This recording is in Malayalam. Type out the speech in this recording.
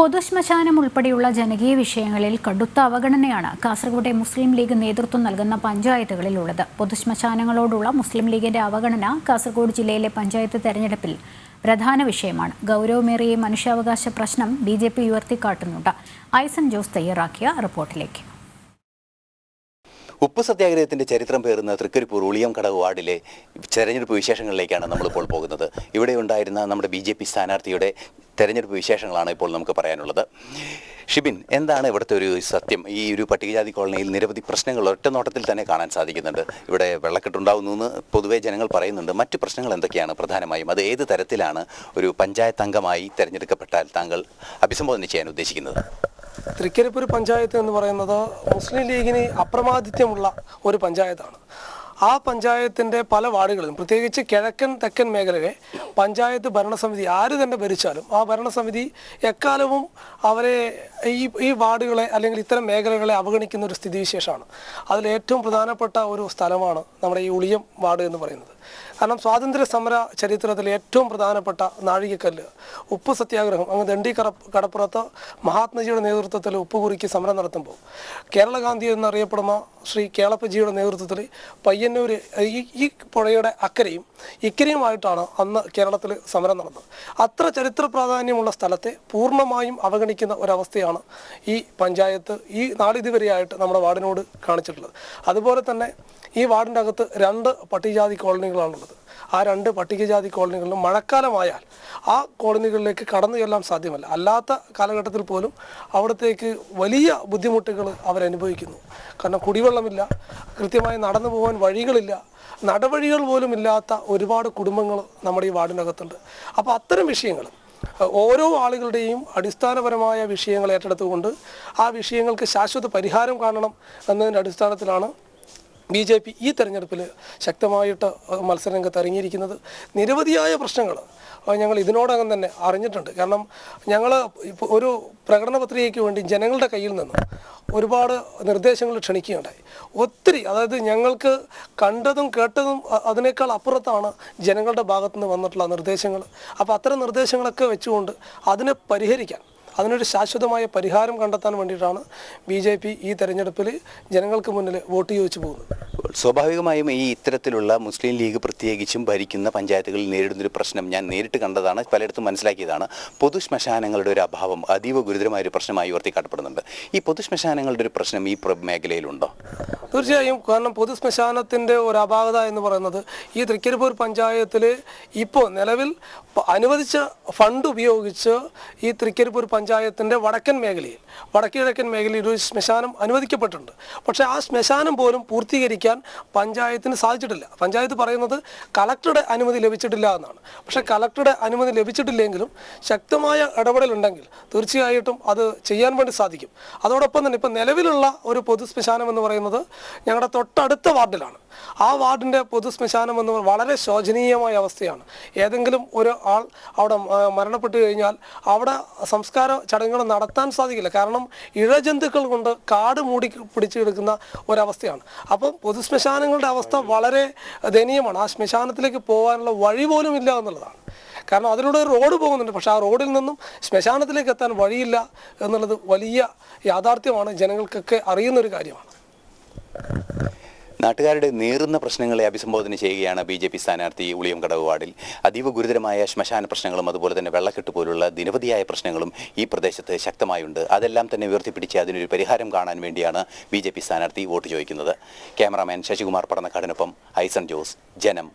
പൊതുശ്മശാനം ഉൾപ്പെടെയുള്ള ജനകീയ വിഷയങ്ങളിൽ കടുത്ത അവഗണനയാണ് കാസർഗോഡ് മുസ്ലിം ലീഗ് നേതൃത്വം നൽകുന്ന പഞ്ചായത്തുകളിലുള്ളത്. പൊതുശ്മശാനങ്ങളോടുള്ള മുസ്ലിം ലീഗിന്റെ അവഗണന കാസർഗോഡ് ജില്ലയിലെ പഞ്ചായത്ത് തെരഞ്ഞെടുപ്പിൽ പ്രധാന വിഷയമാണ്. ഗൗരവമേറിയ മനുഷ്യാവകാശ പ്രശ്നം ബി ജെ പി ഉയർത്തിക്കാട്ടുന്നുണ്ട്. ഐസൻ ജോസ് തയ്യാറാക്കിയ റിപ്പോർട്ടിലേക്ക്. ഉപ്പ് സത്യാഗ്രഹത്തിന്റെ ചരിത്രം പേറുന്ന തൃക്കരിപ്പൂർ ഉളിയംകടവ് വാർഡിലെ തെരഞ്ഞെടുപ്പ് വിശേഷങ്ങളിലേക്കാണ് നമ്മളിപ്പോൾ പോകുന്നത്. ഇവിടെ ഉണ്ടായിരുന്ന നമ്മുടെ ബി ജെ പി സ്ഥാനാർത്ഥിയുടെ തെരഞ്ഞെടുപ്പ് വിശേഷങ്ങളാണ് ഇപ്പോൾ നമുക്ക് പറയാനുള്ളത്. ഷിബിൻ എന്താണ് ഇവിടുത്തെ ഒരു സത്യം? ഈ ഒരു പട്ടികജാതി കോളനിയിൽ നിരവധി പ്രശ്നങ്ങൾ ഒറ്റ നോട്ടത്തിൽ തന്നെ കാണാൻ സാധിക്കുന്നുണ്ട്. ഇവിടെ വെള്ളക്കെട്ടുണ്ടാവുന്നു എന്ന് പൊതുവെ ജനങ്ങൾ പറയുന്നുണ്ട്. മറ്റ് പ്രശ്നങ്ങൾ എന്തൊക്കെയാണ് പ്രധാനമായും? അത് ഏത് തരത്തിലാണ് ഒരു പഞ്ചായത്ത് അംഗമായി തിരഞ്ഞെടുക്കപ്പെട്ടാൽ താങ്കൾ അഭിസംബോധന ചെയ്യാൻ ഉദ്ദേശിക്കുന്നത്? തൃക്കരിപ്പൂർ പഞ്ചായത്ത് എന്ന് പറയുന്നത് മുസ്ലിം ലീഗിന് അപ്രമാദിത്യമുള്ള ഒരു പഞ്ചായത്താണ്. ആ പഞ്ചായത്തിന്റെ പല വാർഡുകളിലും പ്രത്യേകിച്ച് കിഴക്കൻ തെക്കൻ മേഖലയിലെ പഞ്ചായത്ത് ഭരണസമിതി ആര് തന്നെ ഭരിച്ചാലും ആ ഭരണസമിതി എക്കാലവും അവരെ ഈ ഈ വാർഡുകളെ അല്ലെങ്കിൽ ഇത്തരം മേഖലകളെ അവഗണിക്കുന്ന ഒരു സ്ഥിതിവിശേഷമാണ്. അതിൽ ഏറ്റവും പ്രധാനപ്പെട്ട ഒരു സ്ഥലമാണ് നമ്മുടെ ഈ ഉളിയം വാർഡ് എന്ന് പറയുന്നത്. കാരണം സ്വാതന്ത്ര്യ സമര ചരിത്രത്തിൽ ഏറ്റവും പ്രധാനപ്പെട്ട നാഴികക്കല്ല് ഉപ്പ് സത്യാഗ്രഹം. അങ്ങ് ദണ്ഡി കട കടപ്പുറത്ത് മഹാത്മജിയുടെ നേതൃത്വത്തിൽ ഉപ്പ് കുറിക്ക് സമരം നടത്തുമ്പോൾ. കേരള ഗാന്ധി എന്നറിയപ്പെടുന്ന ശ്രീ കേളപ്പജിയുടെ നേതൃത്വത്തിൽ പയ്യന്നൂർ ഈ ഈ പുഴയുടെ അക്കരയും ഇക്കരയുമായിട്ടാണ് അന്ന് കേരളത്തിൽ സമരം നടന്നത്. അത്ര ചരിത്ര പ്രാധാന്യമുള്ള സ്ഥലത്തെ പൂർണമായും അവഗണിക്കുന്ന ഒരവസ്ഥയാണ് ഈ പഞ്ചായത്ത് ഈ നാളിതുവരെയായിട്ട് നമ്മുടെ വാർഡിനോട് കാണിച്ചിട്ടുള്ളത്. അതുപോലെ തന്നെ ഈ വാർഡിന്റെ അകത്ത് രണ്ട് പട്ടികജാതി കോളനികളാണുള്ളത് ആ രണ്ട് പട്ടികജാതി കോളനികളിലും മഴക്കാലമായാൽ ആ കോളനികളിലേക്ക് കടന്നു ചെല്ലാൻ സാധ്യമല്ല. അല്ലാത്ത കാലഘട്ടത്തിൽ പോലും അവിടത്തേക്ക് വലിയ ബുദ്ധിമുട്ടുകൾ അവരനുഭവിക്കുന്നു. കാരണം കുടിവെള്ളമില്ല കൃത്യമായി നടന്നു പോകാൻ വഴികളില്ല നടവഴികൾ പോലും ഇല്ലാത്ത ഒരുപാട് കുടുംബങ്ങൾ നമ്മുടെ ഈ വാർഡിനകത്തുണ്ട്. അപ്പോൾ അത്തരം വിഷയങ്ങൾ ഓരോ ആളുകളുടെയും അടിസ്ഥാനപരമായ വിഷയങ്ങൾ ഏറ്റെടുത്തുകൊണ്ട് ആ വിഷയങ്ങൾക്ക് ശാശ്വത പരിഹാരം കാണണം എന്നതിന്റെ അടിസ്ഥാനത്തിലാണ് ബി ജെ പി ഈ തെരഞ്ഞെടുപ്പിൽ ശക്തമായിട്ട് മത്സരരംഗത്ത് ഇറങ്ങിയിരിക്കുന്നത് നിരവധിയായ പ്രശ്നങ്ങൾ ഞങ്ങൾ ഇതിനോടകം തന്നെ അറിഞ്ഞിട്ടുണ്ട്. കാരണം ഞങ്ങൾ ഒരു പ്രകടന പത്രികയ്ക്ക് വേണ്ടി ജനങ്ങളുടെ കയ്യിൽ നിന്ന് ഒരുപാട് നിർദ്ദേശങ്ങൾ ക്ഷണിക്കുകയുണ്ടായി. ഒത്തിരി അതായത് ഞങ്ങൾക്ക് കണ്ടതും കേട്ടതും അതിനേക്കാൾ അപ്പുറത്താണ് ജനങ്ങളുടെ ഭാഗത്തുനിന്ന് വന്നിട്ടുള്ള നിർദ്ദേശങ്ങൾ. അപ്പോൾ അത്തരം നിർദ്ദേശങ്ങളൊക്കെ വെച്ചുകൊണ്ട് അതിനെ പരിഹരിക്കാൻ അതിനൊരു ശാശ്വതമായ പരിഹാരം കണ്ടെത്താൻ വേണ്ടിയിട്ടാണ് ബി ജെ പി ഈ തെരഞ്ഞെടുപ്പിൽ ജനങ്ങൾക്ക് മുന്നിൽ വോട്ട് ചോദിച്ചു പോകുന്നത്. സ്വാഭാവികമായും ഈ ഇത്തരത്തിലുള്ള മുസ്ലിം ലീഗ് പ്രത്യേകിച്ചും ഭരിക്കുന്ന പഞ്ചായത്തുകളിൽ നേരിടുന്നൊരു പ്രശ്നം ഞാൻ നേരിട്ട് കണ്ടതാണ് പലയിടത്തും മനസ്സിലാക്കിയതാണ്. പൊതു ശ്മശാനങ്ങളുടെ ഒരു അഭാവം അതീവ ഗുരുതരമായ ഒരു പ്രശ്നമായി ഉയർത്തിക്കാട്ടപ്പെടുന്നുണ്ട് ഈ പൊതു ശ്മശാനങ്ങളുടെ ഒരു പ്രശ്നം ഈ മേഖലയിലുണ്ടോ? തീർച്ചയായും കാരണം പൊതു ശ്മശാനത്തിന്റെ ഒരു അപാകത എന്ന് പറയുന്നത് ഈ തൃക്കരിപ്പൂർ പഞ്ചായത്തിൽ ഇപ്പോൾ നിലവിൽ അനുവദിച്ച ഫണ്ട് ഉപയോഗിച്ച് ഈ തൃക്കരിപ്പൂർ പഞ്ചായത്തിന്റെ വടക്കൻ മേഖലയിൽ വടക്കിഴക്കൻ മേഖലയിൽ ഒരു ശ്മശാനം അനുവദിക്കപ്പെട്ടിട്ടുണ്ട്. പക്ഷേ ആ ശ്മശാനം പോലും പൂർത്തീകരിക്കാൻ പഞ്ചായത്തിന് സാധിച്ചിട്ടില്ല. പഞ്ചായത്ത് പറയുന്നത് കളക്ടറുടെ അനുമതി ലഭിച്ചിട്ടില്ല എന്നാണ്. പക്ഷേ കളക്ടറുടെ അനുമതി ലഭിച്ചിട്ടില്ലെങ്കിലും ശക്തമായ ഇടപെടലുണ്ടെങ്കിൽ തീർച്ചയായിട്ടും അത് ചെയ്യാൻ വേണ്ടി സാധിക്കും. അതോടൊപ്പം തന്നെ ഇപ്പം നിലവിലുള്ള ഒരു പൊതു ശ്മശാനം എന്ന് പറയുന്നത് ഞങ്ങളുടെ തൊട്ടടുത്ത വാർഡിലാണ്. ആ വാർഡിന്റെ പൊതു ശ്മശാനം എന്ന് വളരെ ശോചനീയമായ അവസ്ഥയാണ്. ഏതെങ്കിലും ഒരു ആൾ അവിടെ മരണപ്പെട്ടു കഴിഞ്ഞാൽ അവിടെ സംസ്കാര ചടങ്ങുകൾ നടത്താൻ സാധിക്കില്ല. കാരണം ഇഴജന്തുക്കൾ കൊണ്ട് കാട് മൂടി പിടിച്ചു കിടക്കുന്ന ഒരവസ്ഥയാണ്. അപ്പം പൊതു ശ്മശാനങ്ങളുടെ അവസ്ഥ വളരെ ദയനീയമാണ്. ആ ശ്മശാനത്തിലേക്ക് പോകാനുള്ള വഴി പോലും ഇല്ല എന്നുള്ളതാണ്. കാരണം അതിലൂടെ റോഡ് പോകുന്നുണ്ട്. പക്ഷേ ആ റോഡിൽ നിന്നും ശ്മശാനത്തിലേക്ക് എത്താൻ വഴിയില്ല എന്നുള്ളത് വലിയ യാഥാർത്ഥ്യമാണ്. ജനങ്ങൾക്കൊക്കെ അറിയുന്നൊരു കാര്യമാണ്. നാട്ടുകാരുടെ നേറുന്ന പ്രശ്നങ്ങളെ അഭിസംബോധന ചെയ്യുകയാണ് ബി ജെ പി സ്ഥാനാർത്ഥി ഉളിയംകടവ് വാർഡിൽ അതീവ ഗുരുതരമായ ശ്മശാന പ്രശ്നങ്ങളും അതുപോലെ തന്നെ വെള്ളക്കെട്ട് പോലുള്ള നിരവധിയായ പ്രശ്നങ്ങളും ഈ പ്രദേശത്ത് ശക്തമായുണ്ട്. അതെല്ലാം തന്നെ ഉയർത്തിപ്പിടിച്ച് അതിനൊരു പരിഹാരം കാണാൻ വേണ്ടിയാണ് ബി സ്ഥാനാർത്ഥി വോട്ട് ചോദിക്കുന്നത്. ക്യാമറാമാൻ ശശികുമാർ പടന്നക്കാടിനൊപ്പം ഐസൺ ജോസ് ജനം.